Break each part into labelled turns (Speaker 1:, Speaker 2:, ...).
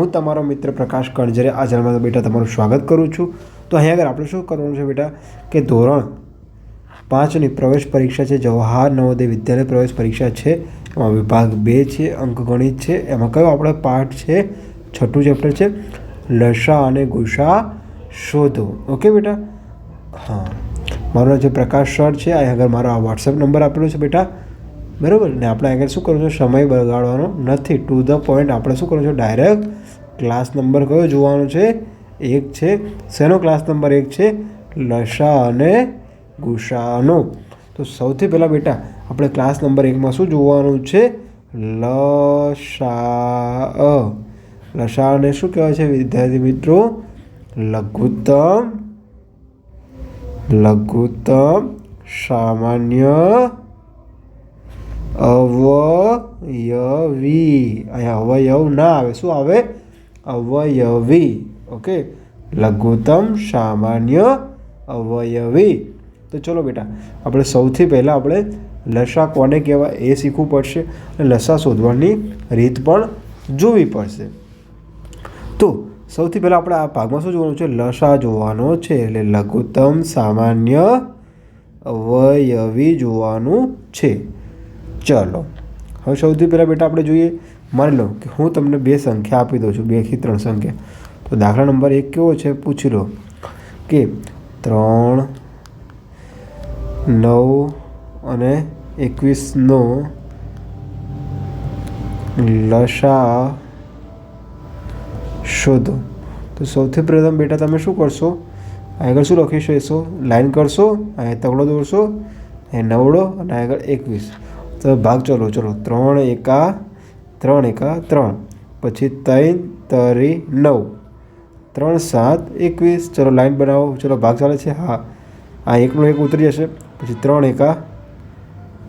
Speaker 1: હું તમારો મિત્ર પ્રકાશ કણજરે આ ચેનલમાં બેટા તમારું સ્વાગત કરું છું. તો અહીંયા આગળ આપણે શું કરવાનું છે બેટા? કે ધોરણ પાંચની પ્રવેશ પરીક્ષા છે, જવાહર નવોદય વિદ્યાલય પ્રવેશ પરીક્ષા છે. એમાં વિભાગ બે છે અંકગણિત છે. એમાં કયો આપણો પાઠ છે? છઠ્ઠું ચેપ્ટર છે. લસા અને ગુસા શોધો. ઓકે બેટા? હા. મારો જે પ્રકાશ સર છે. અહીંયા આગળ મારો આ વોટ્સએપ નંબર આપેલો છે બેટા. બરાબર? ને આપણે આગળ શું કરવું છે? સમય બગાડવાનો નથી. ટુ ધ પોઈન્ટ આપણે શું કરવું છે? ડાયરેક્ટ ક્લાસ નંબર કયો જોવાનો છે? એક છે, શેનો ક્લાસ નંબર એક છે? લસા અને ગુસાનો તો સૌથી પહેલાં બેટા, આપણે ક્લાસ નંબર એકમાં શું જોવાનું છે? લસા લસાને શું કહેવાય છે વિદ્યાર્થી મિત્રો? લઘુત્તમ. લઘુત્તમ સામાન્ય અવયવી. અહીંયા અવયવ ના આવે. શું આવે? અવયવી ઓકે લઘુત્તમ સામાન્ય અવયવી તો ચલો બેટા આપણે સૌથી પહેલાં આપણે લસા કોને કહેવાય એ શીખવું પડશે અને લસા શોધવાની રીત પણ જોવી પડશે તો સૌથી પહેલાં આપણે આ ભાગમાં શું જોવાનું છે લસા જોવાનો છે એટલે લઘુત્તમ સામાન્ય અવયવી જોવાનું છે ચલો હવે સૌથી પહેલાં બેટા આપણે જોઈએ માની લો કે હું તમને બે સંખ્યા આપી દઉં છું બેથી ત્રણ સંખ્યા. તો દાખલા નંબર એક કેવો છે? પૂછી લો. કે ત્રણ, નવ અને એકવીસનો લસા શોધો. તો સૌથી પ્રથમ બેટા તમે શું કરશો? આગળ શું લખી શકશો? લાઈન કરશો, અહીંયા તગડો દોરશો અહીં નવડો અને આગળ એકવીસ. તો ભાગ ચલો ચલો. ત્રણ એકા ત્રણ એકા ત્રણ. પછી ત્રણ, તરી, નવ. ત્રણ, સાત, એકવીસ. ચલો, લાઈન બનાવો. ચલો, ભાગ ચાલે છે. હા. આ એકનો એક ઉતરી જશે. પછી ત્રણ એકા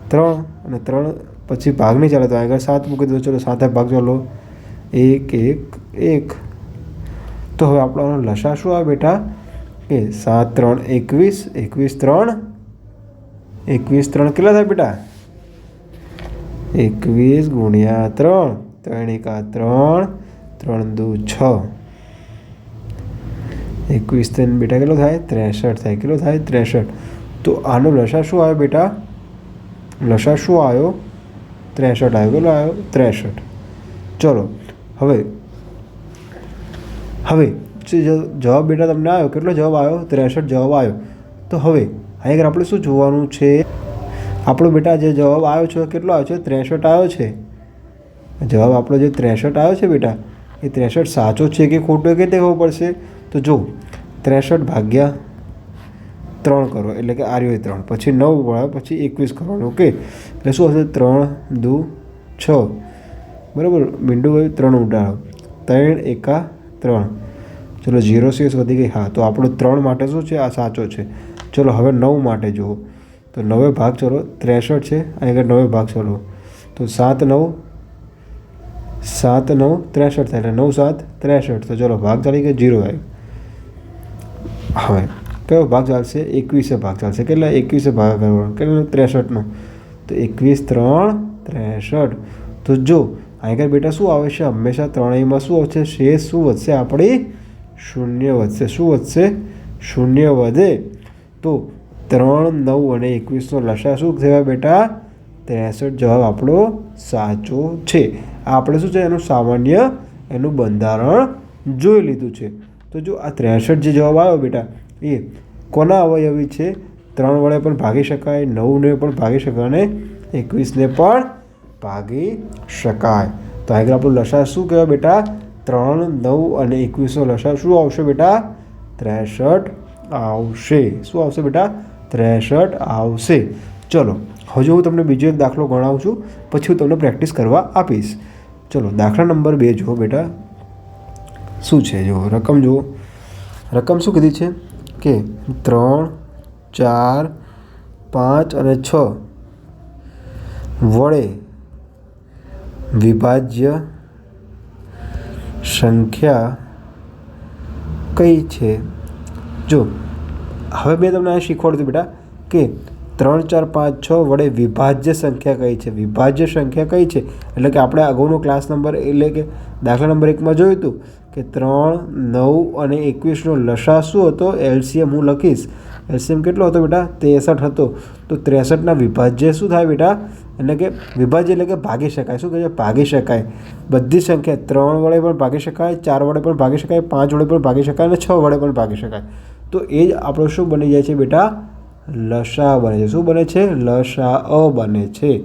Speaker 1: ત્રણ અને ત્રણ. પછી ભાગ નહીં ચાલે તો આગળ સાત મૂકી દો. ચલો, સાત ભાગ ચાલો. એક એક એક. તો હવે આપણો લસા શું આવે બેટા? કે સાત, ત્રણ, એકવીસ. એકવીસ, ત્રણ. એકવીસ, ત્રણ કેટલા થાય બેટા? એકવીસ ગુણ્યા ત્રણ ત્રણ એકા ત્રણ ત્રણ દુ છ. એકવીસ ત્રણ બેટા કેટલો થાય? ત્રેસઠ થાય. કેટલો થાય? ત્રેસઠ. તો આનો લસા શું આવ્યો બેટા? લસા શું આવ્યો? ત્રેસઠ આવ્યો. કેટલો આવ્યો? ત્રેસઠ. ચલો, હવે હવે જવાબ બેટા તમને આવ્યો, કેટલો જવાબ આવ્યો? ત્રેસઠ જવાબ આવ્યો. તો હવે આગળ આપણે શું જોવાનું છે? આપણો બેટા જે જવાબ આવ્યો છે કેટલો આવ્યો છે? ત્રેસઠ આવ્યો છે. જવાબ આપણો જે ત્રેસઠ આવ્યો છે બેટા, એ ત્રેસઠ સાચો છે કે ખોટો કે તે ખબર પડશે? તો જો, ત્રેસઠ ભાગ્યા ત્રણ કરો, એટલે કે આર્યો ત્રણ, પછી નવ વળે પછી એકવીસ કરવાનું, ઓકે? એટલે શું હશે? ત્રણ, દુ, છ. બરાબર? મીંડુભાઈ ત્રણ ઉડાડો. ત્રણ, એકા, ત્રણ. ચલો ઝીરો સિક્સ વધી ગઈ. હા, તો આપણો ત્રણ માટે શું છે? આ સાચો છે. ચલો, હવે નવ માટે જુઓ. તો નવે ભાગ ચલો. ત્રેસઠ છે, અહીં આગળ નવે ભાગ ચલો. તો સાત, નવ. સાત, નવ, ત્રેસઠ થાય એટલે નવ, સાત, ત્રેસઠ. તો ચલો, ભાગ ચાલી ગયો, જીરો આવ્યો હવે, કયો ભાગ ચાલશે? એકવીસે ભાગ ચાલશે. કેટલા? એકવીસે ભાગ કરવાનો. કેટલો? ત્રેસઠનો. તો એકવીસ, ત્રણ, ત્રેસઠ. તો જો આગળ બેટા શું આવે છે? હંમેશા ત્રણેયમાં શું આવશે? શેષ શું વધશે? આપણી શૂન્ય વધશે. શું વધશે? શૂન્ય વધે. તો ત્રણ, નવ અને એકવીસનો લસા શું થયા બેટા? ત્રેસઠ. જવાબ આપણો સાચો છે. આ આપણે શું છે? એનું સામાન્ય, એનું બંધારણ જોઈ લીધું છે. તો જો આ ત્રેસઠ જે જવાબ આવ્યો બેટા, એ કોના અવયવી છે? ત્રણ વડે પણ ભાગી શકાય, નવને પણ ભાગી શકાય અને એકવીસને પણ ભાગી શકાય. તો આગળ આપણું લસા શું કહેવાય બેટા? ત્રણ, નવ અને એકવીસનો લસા શું આવશે બેટા? ત્રેસઠ આવશે. શું આવશે બેટા? ત્રેસઠ આવશે. ચલો, હજુ હું તમને બીજો એક દાખલો ગણાવું છું, પછી હું તમને પ્રેક્ટિસ કરવા આપીશ. ચલો, દાખલા નંબર બે જુઓ બેટા. શું છે? જુઓ, રકમ જુઓ. રકમ શું કીધી છે? કે ત્રણ, ચાર, પાંચ અને છ વડે વિભાજ્ય સંખ્યા કઈ છે? જો હવે મેં તમને આ શીખવાડું બેટા, કે ત્રણ, ચાર, પાંચ, છ વડે વિભાજ્ય સંખ્યા કઈ છે? વિભાજ્ય સંખ્યા કઈ છે? એટલે કે આપણે અગાઉનો ક્લાસ નંબર એટલે કે દાખલા નંબર એકમાં જોયું હતું કે ત્રણ, નવ અને એકવીસનો લસા શું હતો? એલસીએમ હું લખીશ. એલસીએમ કેટલો હતો બેટા? ત્રેસઠ હતો. તો ત્રેસઠના વિભાજ્ય શું થાય બેટા? એટલે કે વિભાજ્ય એટલે કે ભાગી શકાય. શું કહે છે? ભાગી શકાય. બધી સંખ્યા ત્રણ વડે પણ ભાગી શકાય, ચાર વડે પણ ભાગી શકાય, પાંચ વડે પણ ભાગી શકાય અને છ વડે પણ ભાગી શકાય. તો એ જ આપણો શું બની જાય છે બેટા? લસા બને છે. શું બને છે? લસા અ બને છે.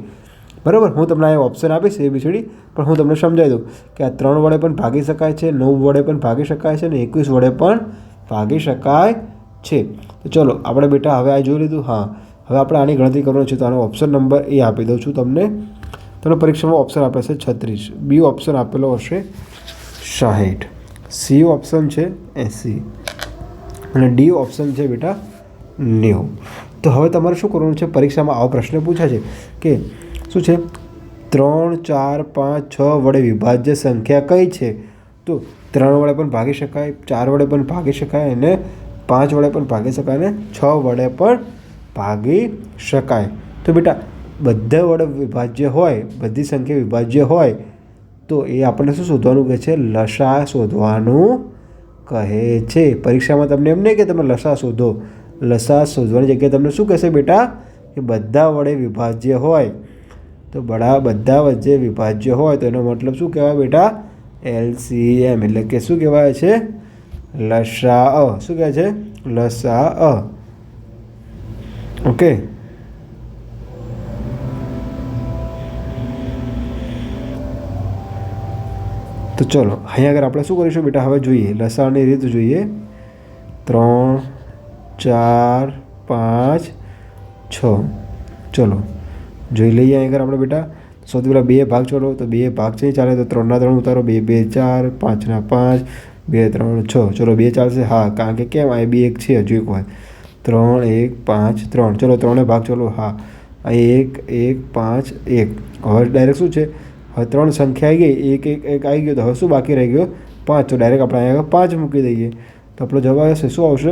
Speaker 1: બરાબર? હું તમને આ ઓપ્શન આપીશ એ બીસીડી પણ હું તમને સમજાવી દઉં કે આ ત્રણ વડે પણ ભાગી શકાય છે, નવ વડે પણ ભાગી શકાય છે અને એકવીસ વડે પણ ભાગી શકાય છે. તો ચલો, આપણે બેટા હવે આ જોઈ લીધું. હા. હવે આપણે આની ગણતરી કરવાનું છે. તો આનો ઓપ્શન નંબર એ આપી દઉં છું તમને. તમને પરીક્ષામાં ઓપ્શન આપે છે છત્રીસ. બી ઓપ્શન આપેલો હશે સાહીઠ. સી ઓપ્શન છે એંસી. અને ડી ઓપ્શન છે બેટા નેવું. તો હવે તમારે શું કરવાનું છે? પરીક્ષામાં આવો પ્રશ્ન પૂછાય છે કે શું છે? ત્રણ, ચાર, પાંચ, છ વડે વિભાજ્ય સંખ્યા કઈ છે? તો ત્રણ વડે પણ ભાગી શકાય, ચાર વડે પણ ભાગી શકાય અને પાંચ વડે પણ ભાગી શકાય અને છ વડે પણ ભાગી શકાય. તો બેટા, બધા વડે વિભાજ્ય હોય, બધી સંખ્યા વિભાજ્ય હોય, તો એ આપણને શું શોધવાનું કહે છે? લસા શોધવાનું કહે છે. પરીક્ષામાં તમને એમ નહીં કે તમે લસા શોધો. લસા શોધવાની જગ્યાએ તમને શું કહેશે બેટા? કે બધા વડે વિભાજ્ય હોય. તો બડા બધા વચ્ચે વિભાજ્ય હોય તો એનો મતલબ શું કહેવાય બેટા? એલસીએમ. એટલે કે શું કહેવાય છે? લસા અ શું કહે છે? લસા અ ઓકે. તો ચલો. અહીંયા આગળ આપણે શું કરીશું બેટા? હવે જોઈએ. લસાણની રીત જોઈએ. ત્રણ, ચાર, પાંચ, છ. ચલો. જોઈ લઈએ અહીં આગળ આપણે બેટા. સૌથી પહેલાં બે ભાગ ચોડો તો બે ભાગ છે. ચાલે તો ત્રણના ત્રણ ઉતારો. બે બે, ચાર, પાંચના પાંચ. બે, ત્રણ, છ. ચલો, બે ચાલશે. હા, કારણ કે કેમ? આ બે એક છે હજુ એક હોય. ત્રણ, એક, પાંચ, ત્રણ. ચલો, ત્રણે ભાગ ચલો હા. એક એક, પાંચ, એક. હવે ડાયરેક્ટ શું છે? હવે ત્રણ સંખ્યા આવી ગઈ, એક એક એક આવી ગયો તો હવે શું બાકી રહી ગયો? પાંચ. તો ડાયરેક્ટ આપણે અહીંયા પાંચ મૂકી દઈએ. તો આપણો જવાબ આવશે, શું આવશે?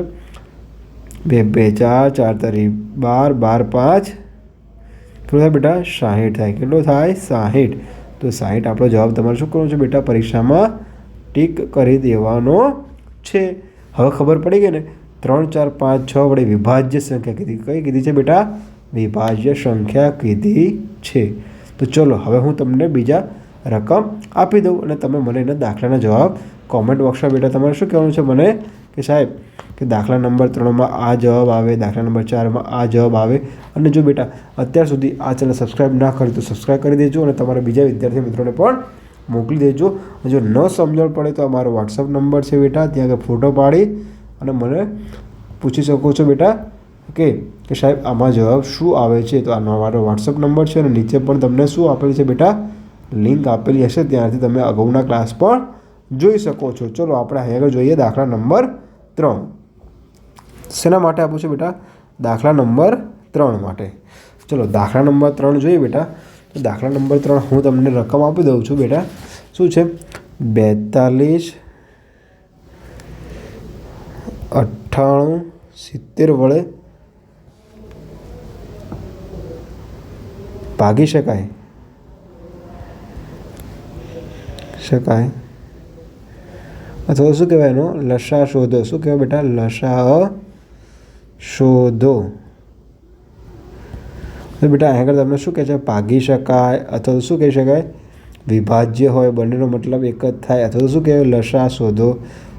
Speaker 1: બે બે, ચાર ચાર, તારી બાર બાર, પાંચ. કેટલું થાય બેટા? સાહીઠ થાય. કેટલો થાય? સાહીઠ. તો સાહીઠ આપણો જવાબ તમારે શું કરવાનો છે બેટા? પરીક્ષામાં ટીક કરી દેવાનો છે. હવે ખબર પડી ગઈ ને? ત્રણ, ચાર, પાંચ, છ વડે વિભાજ્ય સંખ્યા કીધી. કઈ કીધી છે બેટા? વિભાજ્ય સંખ્યા કીધી છે. તો ચલો, હવે હું તમને બીજા રકમ આપી દઉં અને તમે મને એના દાખલાના જવાબ કોમેન્ટ બોક્સમાં બેટા તમારે શું કહેવાનું છે? મને કે સાહેબ, કે દાખલા નંબર ત્રણમાં આ જવાબ આવે, દાખલા નંબર ચારમાં આ જવાબ આવે. અને જો બેટા, અત્યાર સુધી આ ચેનલ સબસ્ક્રાઈબ ના કરી તો સબસ્ક્રાઈબ કરી દેજો અને તમારા બીજા વિદ્યાર્થી મિત્રોને પણ મોકલી દેજો. જો ન સમજણ પડે તો અમારો વોટ્સઅપ નંબર છે બેટા, ત્યાં આગળ ફોટો પાડી અને મને પૂછી શકો છો બેટા. ઓકે, કે સાહેબ, આમાં જવાબ શું આવે છે? તો આ મારો વોટ્સઅપ નંબર છે અને નીચે પણ તમને શું આપેલું છે બેટા? લિંક આપેલી હશે, ત્યાંથી તમે અગાઉના ક્લાસ પણ જોઈ શકો છો. ચલો, આપણે અહીં આગળ જોઈએ દાખલા નંબર ત્રણ. શેના માટે આપું છું બેટા? દાખલા નંબર ત્રણ માટે. ચલો, દાખલા નંબર ત્રણ જોઈએ બેટા. તો દાખલા નંબર ત્રણ હું તમને રકમ આપી દઉં છું બેટા. શું છે? બેતાલીસ, અઠ્ઠાણું, સિત્તેર વડે ભાગી શકાય? શકાય. અથવા શું કહેવાય એનો? લસા શોધો. શું કહેવાય બેટા? લસા શોધો. બેટા અહીં આગળ તમને શું કહે છે? ભાગી શકાય અથવા તો શું કહી શકાય? વિભાજ્ય હોય, બંનેનો મતલબ એક જ થાય. અથવા તો શું કહેવાય? લસા શોધો.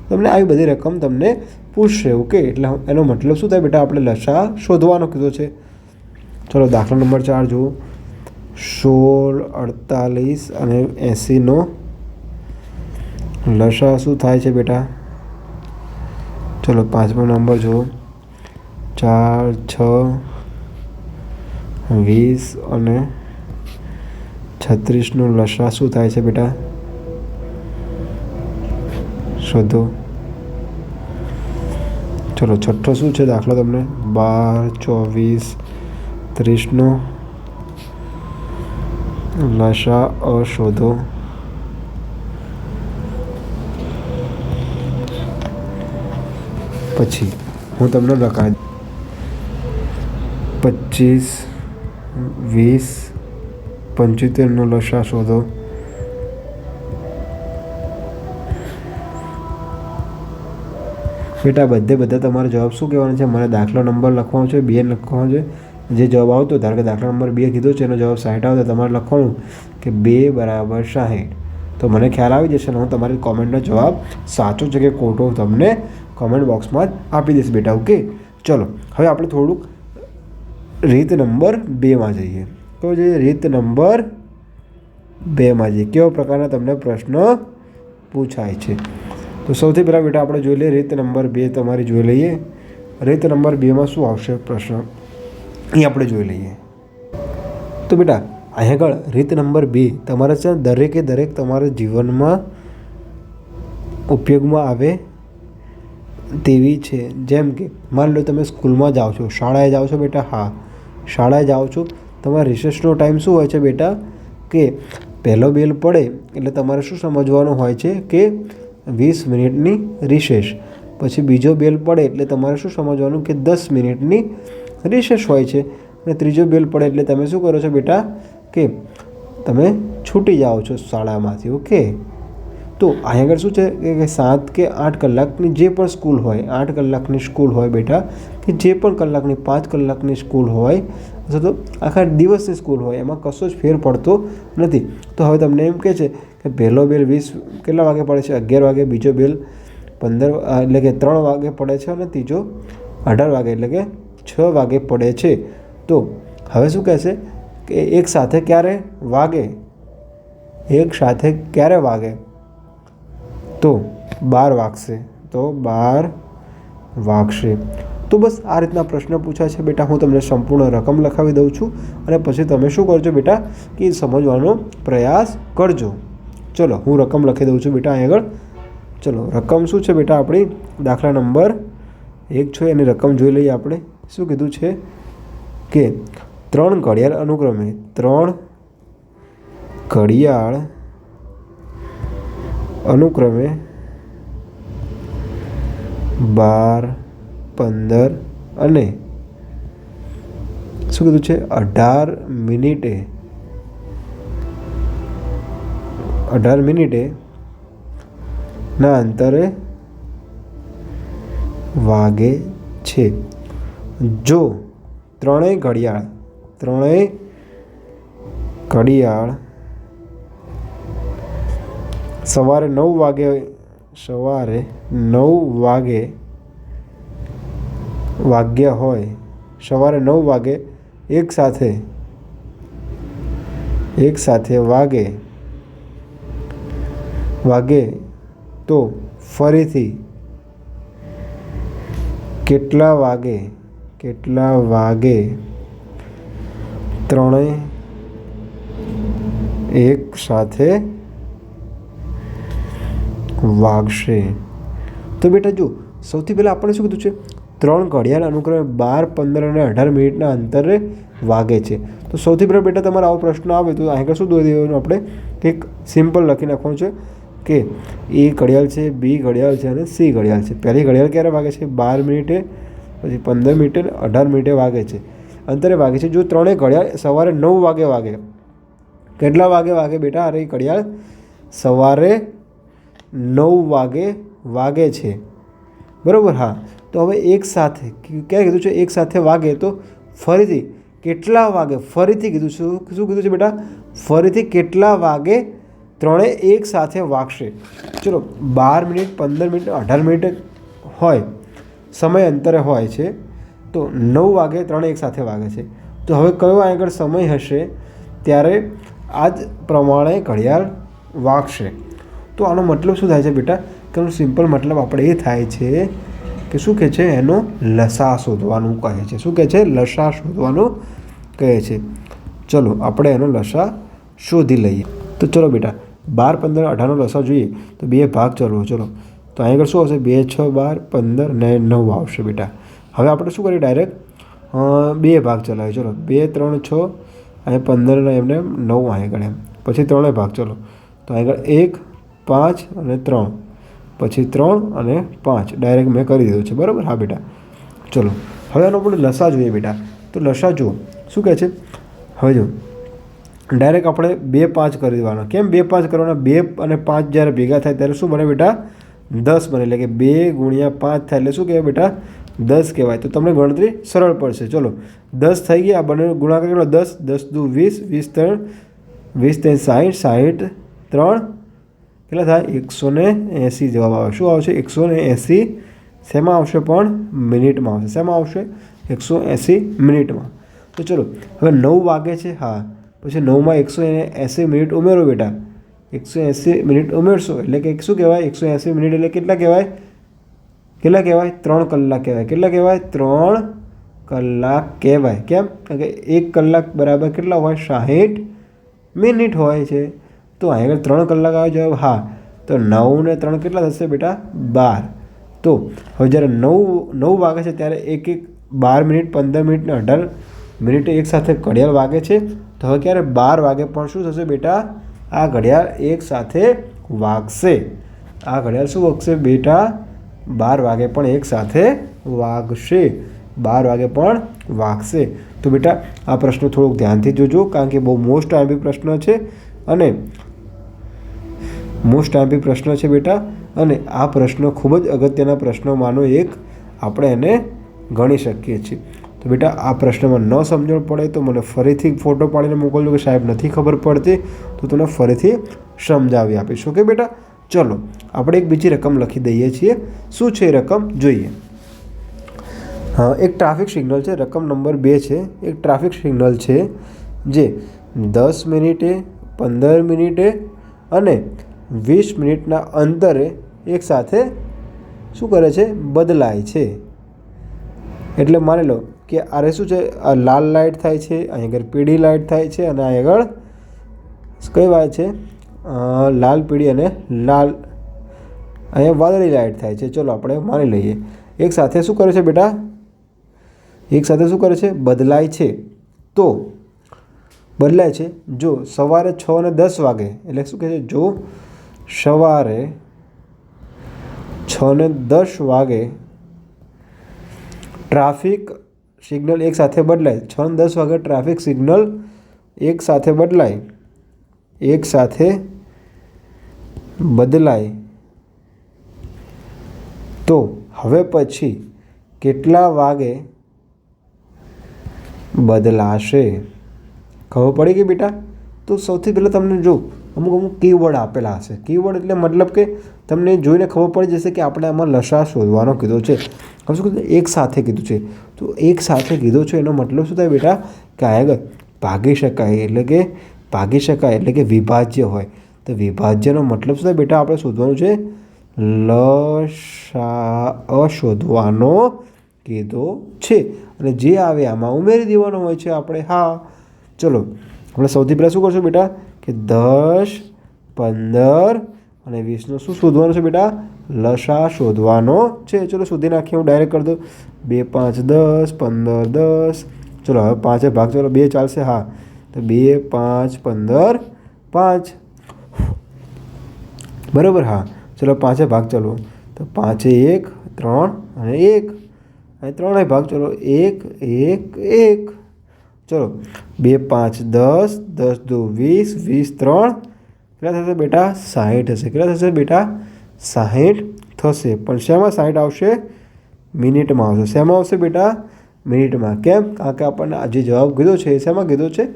Speaker 1: તમને આવી બધી રકમ તમને પૂછશે, ઓકે? એટલે એનો મતલબ શું થાય બેટા? આપણે લસા શોધવાનો કીધો છે. ચલો, દાખલા નંબર ચાર જુઓ. સોળ અડતાલીસ અને એંસીનો લસા શું થાય છે બેટા? ચલો, પાંચમો નંબર જુઓ. ચાર, છ, વીસ અને છત્રીસનો લસા શું થાય છે બેટા? શોધો. ચલો, છઠ્ઠો શું છે દાખલો તમને? બાર, ચોવીસ, ત્રીસનો નશા અ શોધો પછી હું તમને લખા પચીસ, વીસ, પંચોતેરનો લશા શોધો. બેટા, બધે બધા તમારે જવાબ શું કહેવાનો છે? મારે દાખલો નંબર લખવાનો છે બે લખવાનો છે. જે જવાબ આવતો, ધારો કે દાખલા નંબર બે કીધો છે, એનો જવાબ સાઠ આવતો, તમારે લખવાનું કે બે બરાબર સાહીઠ. તો મને ખ્યાલ આવી જશે ને હું તમારી કોમેન્ટનો જવાબ સાચો છે કે ખોટો તમને કોમેન્ટ બોક્સમાં જ આપી દઈશ બેટા ઓકે ચલો, હવે આપણે થોડુંક રીત નંબર બેમાં જઈએ. તો જે રીત નંબર બેમાં જઈએ, કેવા પ્રકારના તમને પ્રશ્ન પૂછાય છે? તો સૌથી પહેલાં બેટા આપણે જોઈ લઈએ, રીત નંબર બે તમારી જોઈ લઈએ. રીત નંબર બેમાં શું આવશે પ્રશ્ન? એ આપણે જોઈ લઈએ. તો બેટા અહીં આગળ રીત નંબર બે તમારે છે દરેકે દરેક તમારા જીવનમાં ઉપયોગમાં આવે તેવી છે. જેમ કે, માની લો તમે સ્કૂલમાં જાઓ છો, શાળાએ જાઓ છો બેટા, હા, શાળાએ જાઓ છો, તમારા રિસેસનો ટાઈમ શું હોય છે બેટા? કે પહેલો બેલ પડે એટલે તમારે શું સમજવાનું હોય છે? કે વીસ મિનિટની રિસેસ પછી બીજો બેલ પડે એટલે તમારે શું સમજવાનું કે દસ મિનિટની રિસેસ હોય છે અને ત્રીજો બેલ પડે એટલે તમે શું કરો છો બેટા કે તમે છૂટી જાઓ છો શાળામાંથી ઓકે તો અહીંયા આગળ શું છે કે સાત કે આઠ કલાકની જે પણ સ્કૂલ હોય, આઠ કલાકની સ્કૂલ હોય બેટા, કે જે પણ કલાકની, પાંચ કલાકની સ્કૂલ હોય, અથવા તો આખા દિવસની સ્કૂલ હોય, એમાં કશો જ ફેર પડતો નથી. તો હવે તમને એમ કહે છે કે પહેલો બેલ વીસ કેટલા વાગે પડે છે? અગિયાર વાગે. બીજો બેલ પંદર એટલે કે ત્રણ વાગે પડે છે અને ત્રીજો અઢાર વાગે, એટલે કે છ વાગે પડે છે. તો હવે શું કહેશે? કે એક સાથે ક્યારે વાગે? એક સાથે ક્યારે વાગે? તો બાર વાગશે. તો બાર વાગશે. તો બસ આ રીતના પ્રશ્ન પૂછાય છે બેટા. હું તમને સંપૂર્ણ રકમ લખાવી દઉં છું અને પછી તમે શું કરજો બેટા? કે સમજવાનો પ્રયાસ કરજો. ચલો, હું રકમ લખી દઉં છું બેટા અહીં આગળ. ચલો, રકમ શું છે બેટા આપણી? દાખલા નંબર એક છે. એની રકમ જોઈ લઈએ આપણે. શું કીધું છે કે ત્રણ ઘડિયાળ અનુક્રમે ત્રણ ઘડિયાળ અનુક્રમે બાર, પંદર અને શું કીધું છે? અઢાર મિનિટે. અઢાર મિનિટે ના અંતરે વાગે છે. જો ત્રણેય ઘડિયાળ ત્રણેય ઘડિયાળ સવારે નવ વાગે, સવારે નવ વાગે વાગ્યા હોય, સવારે નવ વાગે એક સાથે એક સાથે વાગે વાગે તો ફરીથી કેટલા વાગે કેટલા વાગે? ત્રણેય એક સાથે વાગશે. તો બેટા જો સૌથી પહેલાં આપણે શું કીધું છે? ત્રણ ઘડિયાળ અનુક્રમે બાર, પંદર અને અઢાર મિનિટના અંતરે વાગે છે. તો સૌથી પહેલાં બેટા તમારે આવો પ્રશ્ન આવે તો આગળ શું દોરી દેવાનું આપણે? એક સિમ્પલ લખી નાખવાનું છે કે એ ઘડિયાળ છે, બી ઘડિયાળ છે અને સી ઘડિયાળ છે. પહેલી ઘડિયાળ ક્યારે વાગે છે? બાર મિનિટે પછી પંદર મિનિટે અઢાર મિનિટે વાગે છે. અંતરે વાગે છે. જો ત્રણેય ઘડિયાળ સવારે નવ વાગે વાગે. કેટલા વાગે વાગે બેટા? અરે ઘડિયાળ સવારે નવ વાગે વાગે છે. બરાબર? હા. તો હવે એક સાથે ક્યારે કીધું છે? એક સાથે વાગે. તો ફરીથી કેટલા વાગે? ફરીથી કીધું છું. શું કીધું છે બેટા? ફરીથી કેટલા વાગે ત્રણેય એક સાથે વાગશે? ચલો, બાર મિનિટ, પંદર મિનિટ, અઢાર મિનિટ હોય. સમય અંતરે હોય છે, તો નવ વાગે ત્રણે એક સાથે વાગે છે. તો હવે કયો આગળ સમય હશે, ત્યારે આ જ પ્રમાણે ઘડિયાળ વાગશે. તો આનો મતલબ શું થાય છે બેટા? કે સિમ્પલ મતલબ આપણે એ થાય છે કે શું કહે છે? એનો લસા શોધવાનું કહે છે. શું કહે છે? લસા શોધવાનું કહે છે. ચલો, આપણે એનો લસા શોધી લઈએ. તો ચલો બેટા, બાર, પંદર, અઢારનો લસા જોઈએ, તો બે ભાગ ચલો ચલો. તો અહીં આગળ શું આવશે? બે, છ, બાર, પંદર ને નવ આવશે બેટા. હવે આપણે શું કરીએ? ડાયરેક્ટ બે ભાગ ચલાવીએ. ચલો, બે, ત્રણ, છ અને પંદર એમને નવ અહીં આગળ એમ. પછી ત્રણેય ભાગ, ચલો. તો અહીં આગળ એક, પાંચ અને ત્રણ. પછી ત્રણ અને પાંચ. ડાયરેક્ટ મેં કરી દીધું છે. બરાબર? હા, બેટા. ચલો. હવે આનો આપણે લસા જોઈએ બેટા. તો લસા જુઓ. શું કહે છે? હવે જો ડાયરેક્ટ આપણે બે, પાંચ કરી દેવાના. કેમ બે, પાંચ કરવાના? બે અને પાંચ જ્યારે ભેગા થાય ત્યારે શું બને બેટા? દસ બને, એટલે કે બે ગુણ્યા પાંચ થાય, એટલે શું કહેવાય બેટા? દસ કહેવાય. તો તમને ગણતરી સરળ પડશે. ચલો, દસ થઈ ગયા. આ બંને ગુણાકાર કેટલો? દસ. દસ દુ વીસ. વીસ ત્રણ. વીસ ત્રણ સાઠ સાઠ ત્રણ. કેટલા થાય? એકસો ને એંસી જવાબ આવે. શું આવશે? એકસો ને એંસી. શેમાં આવશે પણ? મિનિટમાં આવશે. શેમાં આવશે? એકસો એંસી મિનિટમાં. તો ચલો, હવે નવ વાગે છે. હા. પછી નવમાં એકસો એંસી મિનિટ ઉમેરો બેટા. એકસો એંસી મિનિટ ઉમેરશો એટલે કે શું કહેવાય? એકસો એંસી મિનિટ એટલે કેટલા કહેવાય? કેટલા કહેવાય? ત્રણ કલાક કહેવાય. કેટલા કહેવાય? ત્રણ કલાક કહેવાય. કેમ? કારણ કે એક કલાક બરાબર કેટલા હોય? સાહીઠ મિનિટ હોય છે. તો અહીં આગળ ત્રણ કલાક આવે જવાબ હા. તો નવ ને ત્રણ કેટલા થશે બેટા? બાર. તો હવે જ્યારે નવ નવ વાગે છે ત્યારે એક એક બાર મિનિટ, પંદર મિનિટ ને અઢાર મિનિટે એક સાથે ઘડિયાળ વાગે છે. તો હવે ક્યારે બાર વાગે પણ શું થશે બેટા? આ ઘડિયાળ એક સાથે વાગશે. આ ઘડિયાળ શું વાગશે બેટા? બાર વાગે પણ એક સાથે વાગશે. બાર વાગે પણ વાગશે. તો બેટા, આ પ્રશ્ન થોડુંક ધ્યાનથી જોજો, કારણ કે બહુ મોસ્ટ આઈમ્પી પ્રશ્ન છે અને મોસ્ટ આઈમ્પી પ્રશ્ન છે બેટા. અને આ પ્રશ્ન ખૂબ જ અગત્યના પ્રશ્નોમાંનો એક આપણે એને ગણી શકીએ છીએ. તો બેટા, આ પ્રશ્નમાં ન સમજણ પડે તો મને ફરીથી ફોટો પાડીને મોકલજો કે સાહેબ નથી ખબર પડતી, તો તને ફરીથી સમજાવી આપીશ. ઓકે બેટા? ચલો, આપણે એક બીજી રકમ લખી દઈએ છીએ. શું છે એ રકમ? જોઈએ. એક ટ્રાફિક સિગ્નલ છે, રકમ નંબર બે છે. એક ટ્રાફિક સિગ્નલ છે જે દસ મિનિટે, પંદર મિનિટે અને વીસ મિનિટના અંતરે એકસાથે શું કરે છે? બદલાય છે. એટલે માની લો કે આરે શું છે? આ લાલ લાઇટ થાય છે, અહીં આગળ પીળી લાઇટ થાય છે અને અહીં આગળ કઈ વાત છે? લાલ પીળી અને લાલ. અહીંયા વાદળી લાઇટ થાય છે. ચલો આપણે માની લઈએ. એક સાથે શું કરે છે બેટા? એક સાથે શું કરે છે? બદલાય છે. તો બદલાય છે. જો સવારે છ અને દસ વાગે, એટલે શું કહે છે? જો સવારે છ ને દસ વાગે ટ્રાફિક સિગ્નલ એક સાથે બદલાય. છ દસ વાગે ટ્રાફિક સિગ્નલ એક સાથે બદલાય. એક સાથે બદલાય. તો હવે પછી કેટલા વાગે બદલાશે? ખબર પડી ગઈ બેટા? તો સૌથી પહેલાં તમને જો અમુક અમુક કીવર્ડ આપેલા હશે. કીવર્ડ એટલે મતલબ કે તમને જોઈને ખબર પડી જશે કે આપણે આમાં લસા શોધવાનો કીધો છે. હવે શું કીધું? એક સાથે કીધું છે. તો એક સાથે કીધો છે એનો મતલબ શું થાય બેટા? કે આગળ ભાગી શકાય એટલે કે ભાગી શકાય એટલે કે વિભાજ્ય હોય. તો વિભાજ્યનો મતલબ શું થાય બેટા? આપણે શોધવાનું છે લસા શોધવાનો કીધો છે. અને જે આવે આમાં ઉમેરી દેવાનો હોય છે આપણે. હા. ચલો. આપણે સૌથી પહેલાં શું કરશું બેટા? કે દસ, પંદર અને વીસનો શું શોધવાનું છે બેટા? લસા શોધવાનો છે. ચલો શોધી નાખીએ હું ડાયરેક્ટ કરી દઉં. બે, પાંચ, દસ, પંદર, દસ. ચલો હવે પાંચે ભાગ. ચલો બે ચાલશે. હા. તો બે, પાંચ, પંદર, પાંચ. બરાબર? હા. ચલો પાંચે ભાગ ચલો તો પાંચે, એક, ત્રણ અને એક. અને ત્રણે ભાગ ચલો. એક એક એક. ચલો. બે, પાંચ, દસ. દસ, દો, વીસ. વીસ, ત્રણ. કેટલા થશે બેટા? સાહીઠ હશે. કેટલા થશે બેટા? સાહીઠ થશે. પણ શેમાં સાહીઠ આવશે? મિનિટમાં આવશે. શેમાં આવશે બેટા? મિનિટમાં. કેમ? કારણ કે આપણને આ જે જવાબ કીધો છે. એ શેમાં કીધો છે?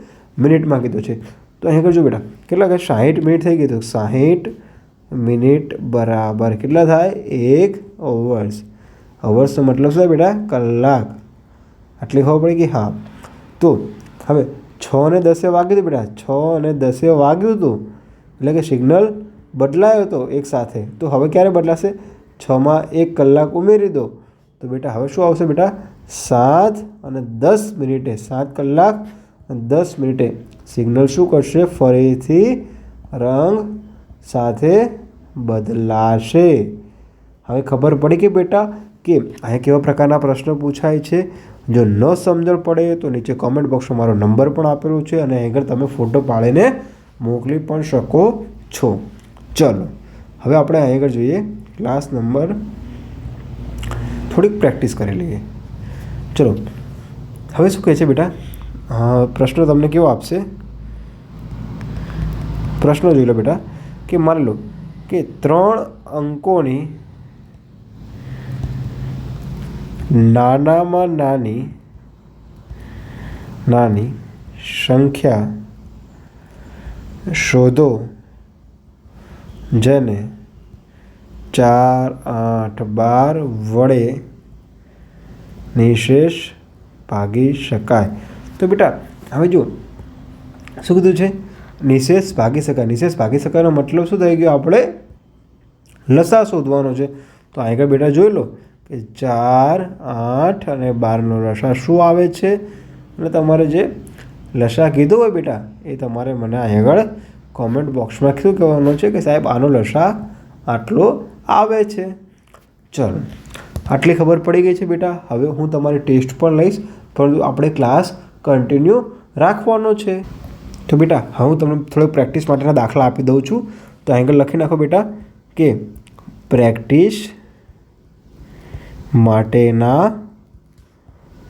Speaker 1: મિનિટમાં કીધો છે. તો અહીં કરજો બેટા. કેટલા કે સાહીઠ મિનિટ થઈ ગઈ તો સાહીઠ મિનિટ બરાબર. કેટલા થાય? એક અવર્સ. અવર્સનો મતલબ શું બેટા? કલાક. આટલી ખબર પડી કે હા. તો હવે છ ને દસે વાગ્યું હતું બેટા. છ અને દસે વાગ્યું હતું. એટલે કે સિગ્નલ બદલાયો હતો એક સાથે. તો હવે ક્યારે બદલાશે? છમાં એક કલાક ઉમેરી દો. તો બેટા હવે શું આવશે બેટા? સાત અને દસ મિનિટે, સાત કલાક અને દસ મિનિટે. સિગ્નલ શું કરશે? ફરીથી રંગ સાથે બદલાશે. હવે ખબર પડી કે બેટા કે અહીંયા કેવા પ્રકારના પ્રશ્નો પૂછાય છે? જો ન સમજણ પડે તો નીચે કોમેન્ટ બોક્સમાં મારો નંબર પણ આપેલો છે અને અહીં આગળ તમે ફોટો પાડીને મોકલી પણ શકો છો. ચલો, હવે આપણે અહીં આગળ જોઈએ. ક્લાસ નંબર થોડીક પ્રેક્ટિસ કરી લઈએ. ચલો, હવે શું કહે છે બેટા? પ્રશ્ન તમને કેવો આપશે? પ્રશ્નો જોઈ લો બેટા, કે માની લો કે ત્રણ અંકોની નાનામાં નાની નાની સંખ્યા શોધો. જેને ચાર આઠ બાર વડે નિશેષ ભાગી શકાય. તો બેટા, હવે જુઓ. શું કીધું છે? નિશેષ ભાગી શકાય. નિશેષ ભાગી શકાયનો મતલબ શું થઈ ગયો? આપણે લસા શોધવાનો છે. તો આગળ બેટા જોઈ લો કે ચાર, આઠ અને બારનો લસા શું આવે છે? અને તમારે જે લસા કીધું હોય બેટા? એ તમારે મને આગળ કોમેન્ટ બોક્સમાં શું કહેવાનું છે કે સાહેબ, આનો લસા આટલો આવે છે. ચલો, આટલી ખબર પડી ગઈ છે બેટા. હવે હું તમારી ટેસ્ટ પણ લઈશ, પરંતુ આપણે ક્લાસ કન્ટિન્યુ રાખવાનો છે. તો બેટા, હું તમને થોડોક પ્રેક્ટિસ માટેના દાખલા આપી દઉં છું. તો આગળ લખી નાખો બેટા કે પ્રેક્ટિસ માટેના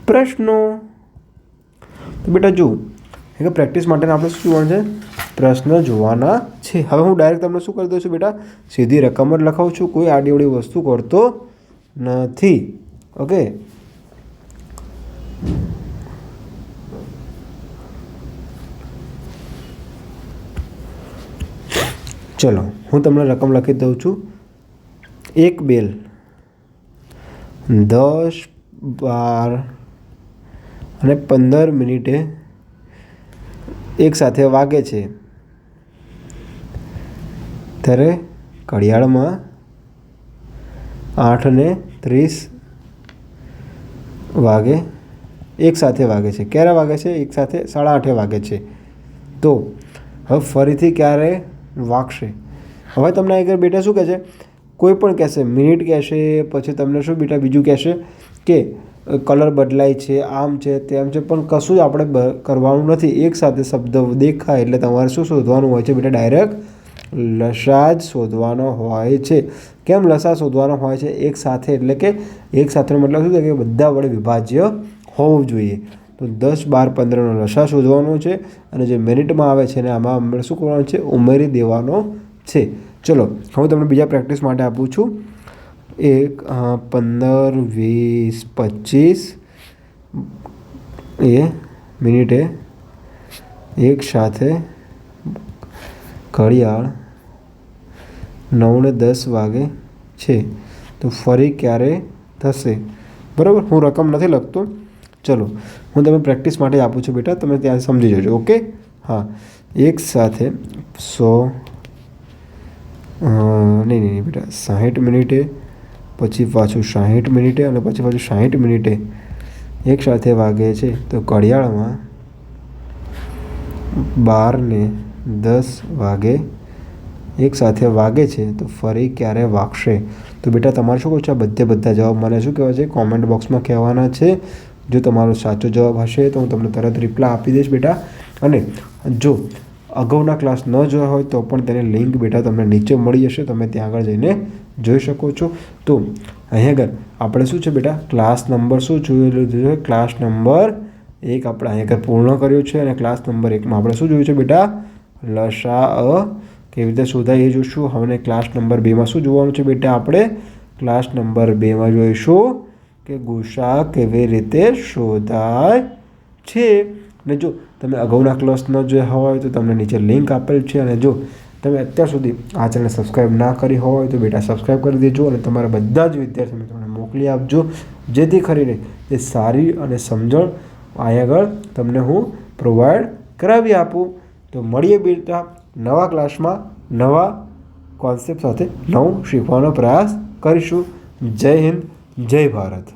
Speaker 1: પ્રશ્નો. તો બેટા જુઓ કે પ્રેક્ટિસ માટેના આપણે શું જોવાનું છે? પ્રશ્ન જોવાના છે. હવે હું ડાયરેક્ટ તમને શું કરી દઉં છું બેટા? સીધી રકમ જ લખાવું છું. કોઈ આડીવડી વસ્તુ કરતો નથી. ઓકે ચલો, હું તમને રકમ લખી દઉં છું. એક બેલ. દસ બાર અને પંદર મિનિટે એક સાથે વાગે છે. ત્યારે ઘડિયાળમાં આઠ ને ત્રીસ વાગે એક સાથે વાગે છે. ક્યારે વાગે છે? એક સાથે સાડા આઠે વાગે છે. તો હવે ફરીથી ક્યારે વાગશે? હવે તમને આગળ બેટા શું કહે છે કોઈ પણ કહેશે. મિનિટ કહેશે, પછી તમને શું બેટા બીજું કહેશે કે કલર બદલાય છે, આમ છે, તેમ છે, પણ કશું જ આપણે કરવાનું નથી. એક સાથે શબ્દ દેખાય એટલે તમારે શું શોધવાનું હોય છે બેટા? ડાયરેક્ટ લસા જ શોધવાનો હોય છે. કેમ લસા શોધવાનો હોય છે? એક સાથે એટલે કે એક સાથેનો મતલબ શું થાય કે બધા વડે વિભાજ્ય હોવું જોઈએ. તો દસ બાર પંદરનો લસા શોધવાનો છે અને જે મિનિટમાં આવે છે ને આમાં આપણે શું કરવાનું છે? ઉમેરી દેવાનો છે. ચલો હું તમને બીજા પ્રેક્ટિસ માટે આપું છું. એક પંદર વીસ પચીસ એ મિનિટે એક સાથે ઘડિયાળ નવને દસ વાગે છે તો ફરી ક્યારે થશે બરાબર હું રકમ નથી લખતો ચલો હું તમે પ્રેક્ટિસ માટે આપું છું બેટા તમે ત્યાં સમજી જજો ઓકે હા એક સાથે સો નહીં નહીં બેટા સાહીઠ મિનિટે પછી પાછું સાહીઠ મિનિટે અને પછી પાછું સાહીઠ મિનિટે એક સાથે વાગે છે, તો ઘડિયાળમાં બારને દસ વાગે એક સાથે વાગે છે, તો ફરી ક્યારે વાગશે? તો બેટા, તમારે શું કહું છે? બધે બધા જવાબ મને શું કહેવાય છે? કોમેન્ટ બોક્સમાં કહેવાના છે. જો તમારો સાચો જવાબ હશે, તો હું તમને તરત રિપ્લાય આપી દઈશ બેટા. અને જો અગાઉના ક્લાસ ન જોયા હોય, તો પણ તેની લિંક બેટા તમને નીચે મળી જશે. તમે ત્યાં આગળ જઈને જોઈ શકો છો. તો અહીં આગળ આપણે શું છે બેટા? ક્લાસ નંબર શું જોયેલું છે? ક્લાસ નંબર એક આપણે અહીં આગળ પૂર્ણ કર્યો છે અને ક્લાસ નંબર એકમાં આપણે શું જોયું છે બેટા? લસા અ કેવી રીતે શોધાય એ જોઈશું હવે ક્લાસ નંબર બેમાં શું જોવાનું છે બેટા આપણે? ક્લાસ નંબર બેમાં જોઈશું કે ગુસા કેવી રીતે શોધાય છે. અને જો તમે અગાઉના ક્લાસ ન જોયા હોય તો તમને નીચે લિંક આપેલ છે અને જો તમે અત્યાર સુધી આ ચેનલ સબસ્ક્રાઈબ ના કરી હોય તો બેટા સબસ્ક્રાઈબ કરી દેજો અને તમારા બધા જ વિદ્યાર્થી મિત્રોને મોકલી આપજો. જેથી કરીને તે સારી અને સમજણ અહીં આગળ તમને હું પ્રોવાઈડ કરાવી આપું. તો મળીએ બેટા નવા ક્લાસમાં નવા કોન્સેપ્ટ સાથે નવું શીખવાનો પ્રયાસ કરીશું. જય હિન્દ, જય ભારત.